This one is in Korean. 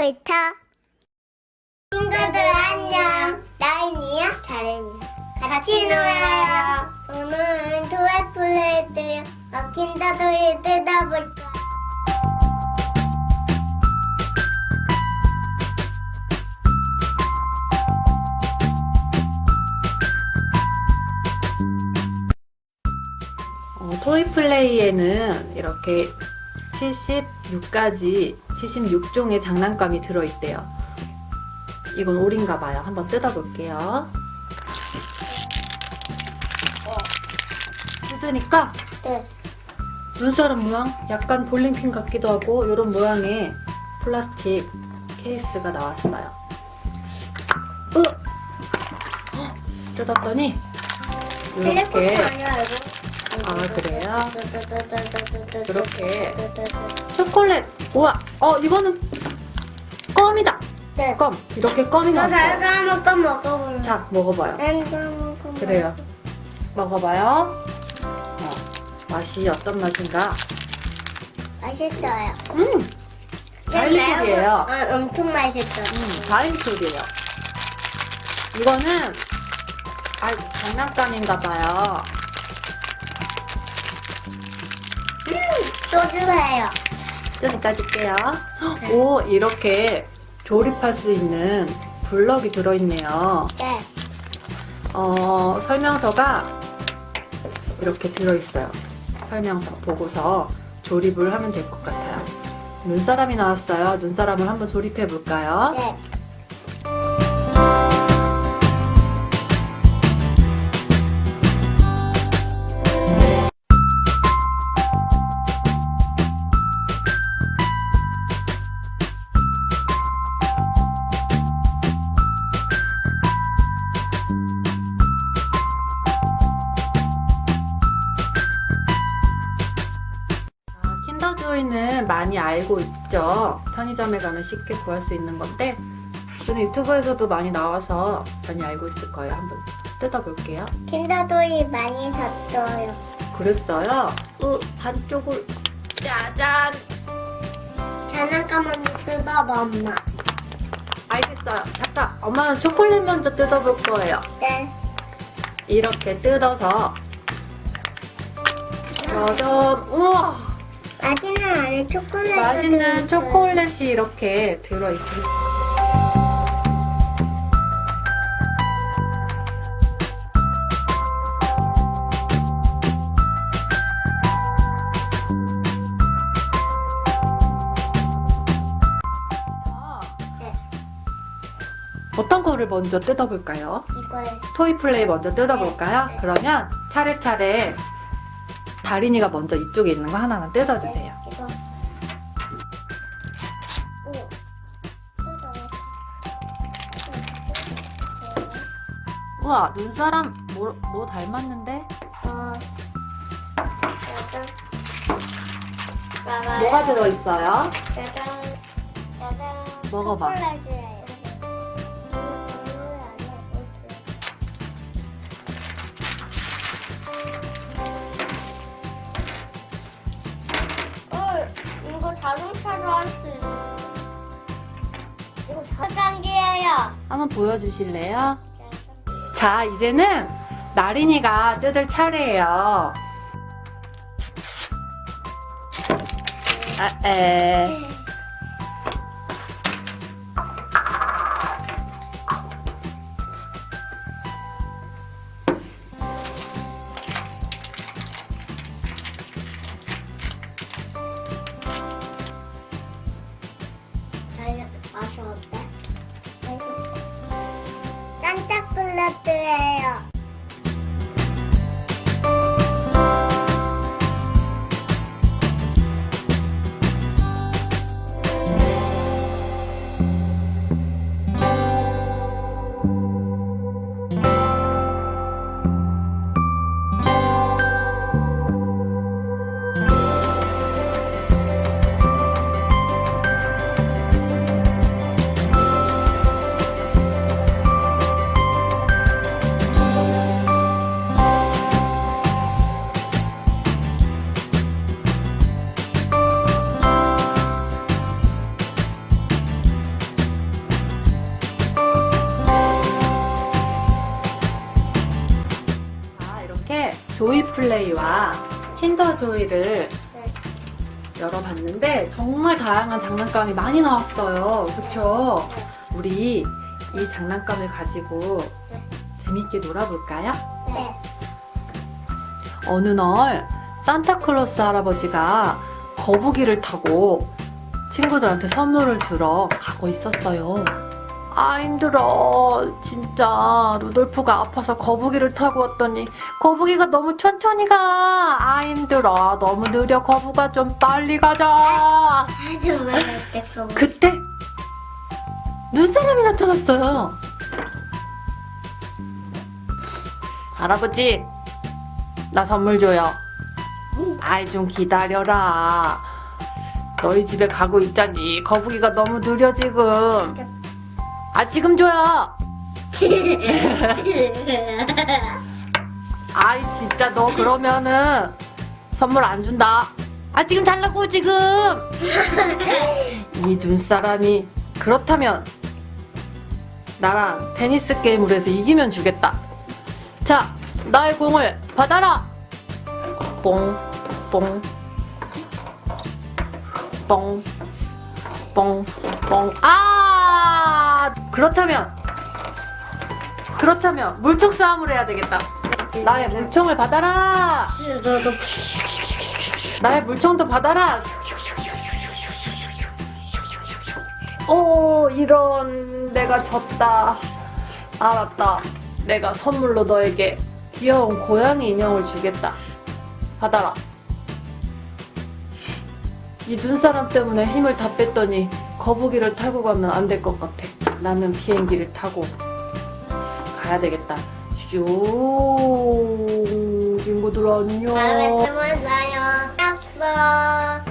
놀이터. 친구들 안녕. 나인이야? 다른이야. 같이 놀아요. 오늘은 토이플레이드 킨더도이 뜯어볼 거야 어, 토이 플레이에는 이렇게 76가지, 76종의 장난감이 들어있대요. 이건 올인가 봐요. 한번 뜯어볼게요. 어, 뜯으니까 네. 눈사람 모양? 약간 볼링핀 같기도 하고 이런 모양의 플라스틱 케이스가 나왔어요. 으! 헉, 뜯었더니 이렇게 아, 그래요? 이렇게 초콜릿! 우와! 어, 이거는 껌이다! 네. 껌! 이렇게 껌이 나 나왔어요. 달걀 한번 먹어볼래 자, 먹어봐요. 그래요. 먹어봐요. 어, 맛이 어떤 맛인가? 맛있어요 음! 다이소리예요. 아, 엄청 맛있어 음, 다인풀이에요. 이거는 아 장난감인가 봐요. 또 주세요 좀 이따 줄게요. 오 이렇게 조립할 수 있는 블럭이 들어있네요. 네 어 설명서가 이렇게 들어있어요. 설명서 보고서 조립을 하면 될 것 같아요. 눈사람이 나왔어요. 눈사람을 한번 조립해 볼까요? 네. 많이 알고 있죠. 편의점에 가면 쉽게 구할 수 있는 건데 저는 유튜브에서도 많이 나와서 많이 알고 있을 거예요. 한번 뜯어볼게요. 킨더도이 많이 샀어요 그랬어요? 어, 반쪽을 짜잔! 장난감 먼저 뜯어봐 엄마 알겠어요. 잠깐, 엄마는 초콜릿 먼저 뜯어볼 거예요. 네 이렇게 뜯어서 짜잔! 우와! 맛있는 안에 초콜릿 맛있는 초콜릿이 이렇게 들어있습니다. 네. 어떤 거를 먼저 뜯어볼까요? 이걸 토이 플레이 먼저 뜯어볼까요? 네. 그러면 차례차례 다린이가 먼저 이쪽에 있는 거 하나만 뜯어주세요. 이거 오. 우와, 눈사람 뭐, 뭐 닮았는데? 어. 짜잔. 뭐가 들어있어요? 짜잔. 짜잔. 먹어봐. 초콜릿이에요. 자동차로 할수 있어. 이거 자장기예요. 한번 보여주실래요? 자, 이제는 나린이가 뜯을 차례예요. 아, 에. 킨더 조이를 네. 열어봤는데 정말 다양한 장난감이 많이 나왔어요. 그쵸? 네. 우리 이 장난감을 가지고 네. 재밌게 놀아볼까요? 네. 어느 날 산타클로스 할아버지가 거북이를 타고 친구들한테 선물을 주러 가고 있었어요. 아 힘들어. 진짜. 루돌프가 아파서 거북이를 타고 왔더니 거북이가 너무 천천히 가아 힘들어. 너무 느려. 거북아 좀 빨리 가자. 아줌마 갈때 그거. 그때 눈사람이 나타났어요. 할아버지 나 선물 줘요. 아이 좀 기다려라. 너희 집에 가고 있자니. 거북이가 너무 느려 지금 아 지금 줘요. 아이 진짜 너 그러면은 선물 안 준다. 아 지금 달라고 지금. 이 눈사람이 그렇다면 나랑 테니스 게임을 해서 이기면 주겠다. 자 나의 공을 받아라. 뽕뽕 뽕, 뽕, 뽕. 아! 그렇다면, 그렇다면, 물총 싸움을 해야 되겠다. 나의 물총을 받아라! 나의 물총도 받아라! 오, 이런, 내가 졌다. 알았다. 내가 선물로 너에게 귀여운 고양이 인형을 주겠다. 받아라. 이 눈사람 때문에 힘을 다 뺐더니 거북이를 타고 가면 안 될 것 같아. 나는 비행기를 타고 가야 되겠다. 슝 친구들 안녕. 다음에 또 만나요. 약속.